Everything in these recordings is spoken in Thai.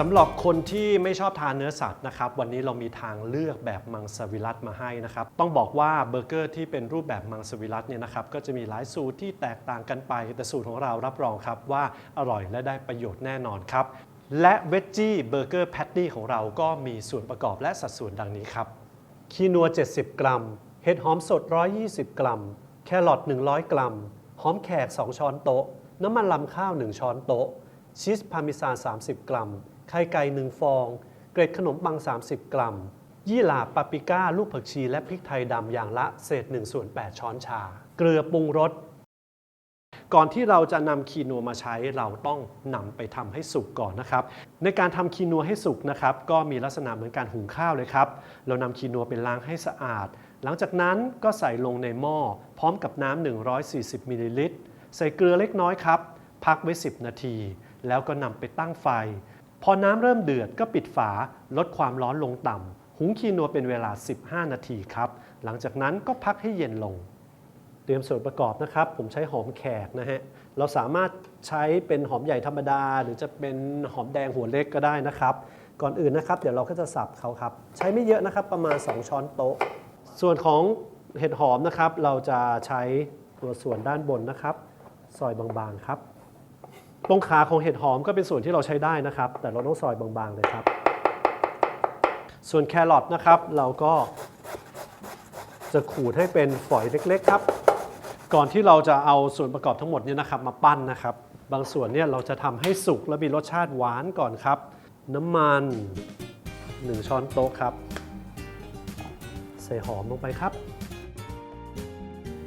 สำหรับคนที่ไม่ชอบทานเนื้อสัตว์นะครับ วันนี้เรามีทางเลือกแบบมังสวิรัตมาให้นะครับ ต้องบอกว่าเบอร์เกอร์ที่เป็นรูปแบบมังสวิรัตเนี่ยนะครับก็จะมีหลายสูตรที่แตกต่างกันไป แต่สูตรของเรารับรองครับว่าอร่อยและได้ประโยชน์แน่นอนครับ และเวจจี้เบอร์เกอร์แพตตี้ของเราก็มีส่วนประกอบและสัดส่วนดังนี้ครับคีนัว 70 กรัม เห็ดหอมสด 120 กรัม แครอท100 กรัม หอมแขก 2 ช้อนโต๊ะ น้ำมันลำข้าว 1 ช้อนโต๊ะ ชีสพาร์เมซาน 30 กรัม ไข่ไก่1ฟอง เกล็ดขนมปัง 30 กรัม ยี่หร่าปาปริก้า ลูกผักชี และพริกไทยดำอย่างละเศษ1ส่วน8ช้อนชา เกลือปรุงรส ก่อนที่เราจะนำคีนัวมาใช้เราต้องนำไปทำให้สุกก่อนนะครับ ในการทำคีนัวให้สุกนะครับก็มีลักษณะเหมือนการหุงข้าวเลยครับ เรานำคีนัวไปล้างให้สะอาด หลังจากนั้นก็ใส่ลงในหม้อ พร้อมกับน้ำ140มิลลิลิตร ใส่เกลือเล็กน้อยครับ พักไว้ 10 นาที แล้วก็นำไปตั้งไฟ พอน้ำเริ่มเดือดก็ปิดฝาลดความร้อนลงต่ำหุงคีนัวเป็นเวลา 15 นาทีครับ หลังจากนั้นก็พักให้เย็นลง เตรียมส่วนประกอบนะครับ ผมใช้หอมแขกนะฮะ เราสามารถใช้เป็นหอมใหญ่ธรรมดา หรือจะเป็นหอมแดงหัวเล็กก็ได้นะครับ ก่อนอื่นนะครับ เดี๋ยวเราก็จะสับเขาครับ ใช้ไม่เยอะนะครับประมาณ 2 ช้อนโต๊ะ ส่วนของเห็ดหอมนะครับ เราจะใช้ตัวส่วนด้านบนนะครับซอยบางๆครับ ตรงขาของเห็ดหอมก็เป็นส่วนที่เราใช้ได้นะครับ แต่เราต้องซอยบางๆเลยครับ ส่วนแครอทนะครับ เราก็จะขูดให้เป็นฝอยเล็กๆครับ ก่อนที่เราจะเอาส่วนประกอบทั้งหมดเนี่ยนะครับมาปั้นนะครับ บางส่วนเนี่ยเราจะทำให้สุกและมีรสชาติหวานก่อนครับ น้ำมัน 1 ช้อนโต๊ะครับ ใส่หอมลงไปครับ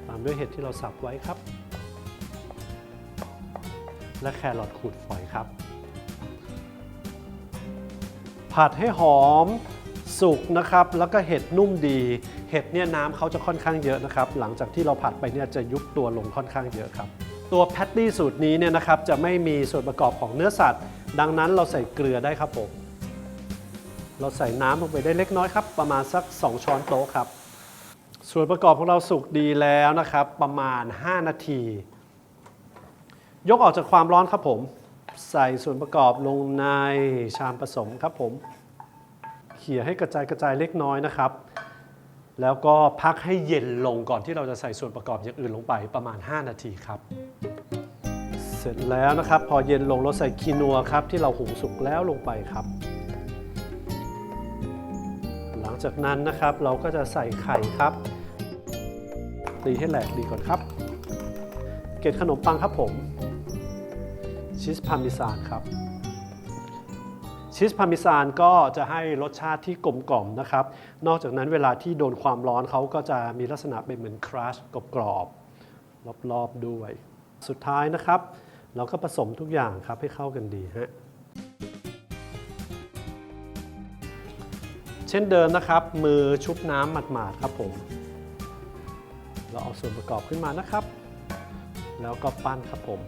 ตามด้วยเห็ดที่เราสับไว้ครับ และแครอทขูดฝอยครับ ผัดให้หอมสุกนะครับ แล้วก็เห็ดนุ่มดี เห็ดเนี่ยน้ำเขาจะค่อนข้างเยอะนะครับ หลังจากที่เราผัดไปเนี่ยจะยุบตัวลงค่อนข้างเยอะครับ ตัวแพตตี้สูตรนี้เนี่ยนะครับจะไม่มีส่วนประกอบของเนื้อสัตว์ ดังนั้นเราใส่เกลือได้ครับผม เราใส่น้ำลงไปได้เล็กน้อยครับ ประมาณสัก 2 ช้อนโต๊ะครับ ส่วนประกอบของเราสุกดีแล้วนะครับ ประมาณ 5 นาที ยกออกจากความร้อนครับผม ใส่ส่วนประกอบลงในชามผสมครับผมเขี่ยให้กระจายกระจายเล็กน้อยนะครับ แล้วก็พักให้เย็นลงก่อนที่เราจะใส่ส่วนประกอบอย่างอื่นลงไปประมาณ 5 นาทีครับ เสร็จแล้วนะครับ พอเย็นลงเราใส่คีนัวครับ ที่เราหุงสุกแล้วลงไปครับ หลังจากนั้นนะครับเราก็จะใส่ไข่ครับตีให้แหลกดีก่อนครับ เกล็ดขนมปังครับผม ชีสพาร์เมซานครับชีสพาร์เมซานก็จะให้รสชาติที่กลมกล่อมนะครับ นอกจากนั้นเวลาที่โดนความร้อนเขาก็จะมีลักษณะเป็นเหมือนครัชกรอบๆรอบๆด้วย สุดท้ายนะครับ เราก็ผสมทุกอย่างครับให้เข้ากันดีฮะเช่นเดิมนะครับ มือชุบน้ำหมาดๆครับผม เราเอาส่วนประกอบขึ้นมานะครับ แล้วก็ปั้นครับผม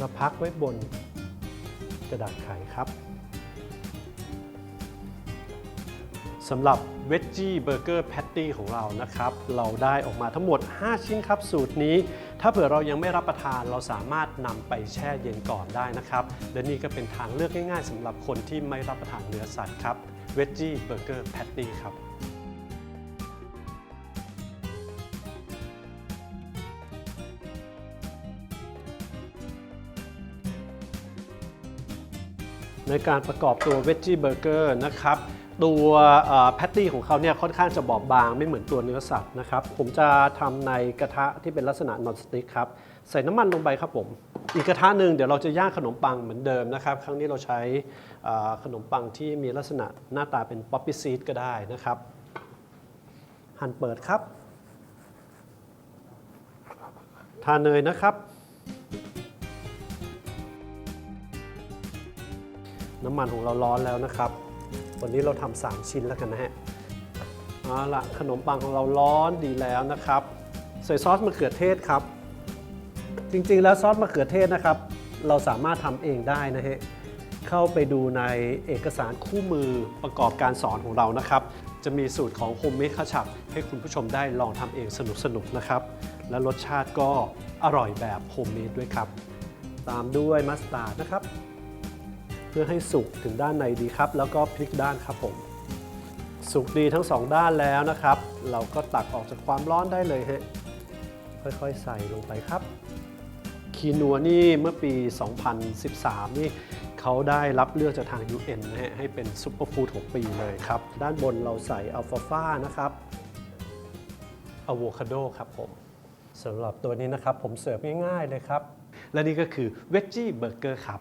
แล้วก็พักไว้บนกระดาษไขครับสำหรับเวจจี้เบอร์เกอร์แพตตี้ของเรานะครับ เราได้ออกมาทั้งหมด 5 ชิ้นครับ สูตรนี้ ถ้าเผื่อเรายังไม่รับประทานเราสามารถนำไปแช่เย็นก่อนได้นะครับ และนี่ก็เป็นทางเลือกง่ายๆสำหรับคนที่ไม่รับประทานเนื้อสัตว์ครับเวจจี้เบอร์เกอร์แพตตี้ครับ ในการประกอบตัวเวจจี้เบอร์เกอร์นะครับตัวแพตตี้ของเขาเนี่ยค่อนข้างจะบอบบางไม่เหมือนตัวเนื้อสัตว์นะครับผมจะทำในกระทะที่เป็นลักษณะนอนสติ๊กครับใส่น้ำมันลงไปครับผมอีกกระทะหนึ่งเดี๋ยวเราจะย่างขนมปังเหมือนเดิมนะครับ ครั้งนี้เราใช้ขนมปังที่มีลักษณะหน้าตาเป็นป๊อปปี้ซีดก็ได้นะครับ หั่นเปิดครับ ทาเนยนะครับ น้ำมันของเราร้อนแล้วนะครับ วันนี้เราทำสามชิ้นแล้วกันนะฮะเอาละขนมปังของเราร้อนดีแล้วนะครับ ใส่ซอสมะเขือเทศครับ จริงๆแล้วซอสมะเขือเทศนะครับ เราสามารถทำเองได้นะฮะเข้าไปดูในเอกสารคู่มือประกอบการสอนของเรานะครับ จะมีสูตรของโฮมเมดข้าวฉับให้คุณผู้ชมได้ลองทำเองสนุกๆนะครับ และรสชาติก็อร่อยแบบโฮมเมดด้วยครับ ตามด้วยมัสตาร์ดนะครับ เพื่อให้สุกถึงด้านในดีครับ แล้วก็พลิกด้านครับผม สุกดีทั้งสองด้านแล้วนะครับ เราก็ตักออกจากความร้อนได้เลยฮะค่อยๆใส่ลงไปครับ คีนัวนี่เมื่อปี 2013 นี่เขาได้รับเลือกจากทาง UN นะฮะให้เป็นซุปเปอร์ฟู้ดของปีเลยครับ ด้านบนเราใส่อัลฟาฟานะครับอะโวคาโดครับผมสำหรับตัวนี้นะครับผมเสิร์ฟง่ายๆเลยครับ และนี่ก็คือเวจจี้เบอร์เกอร์ครับ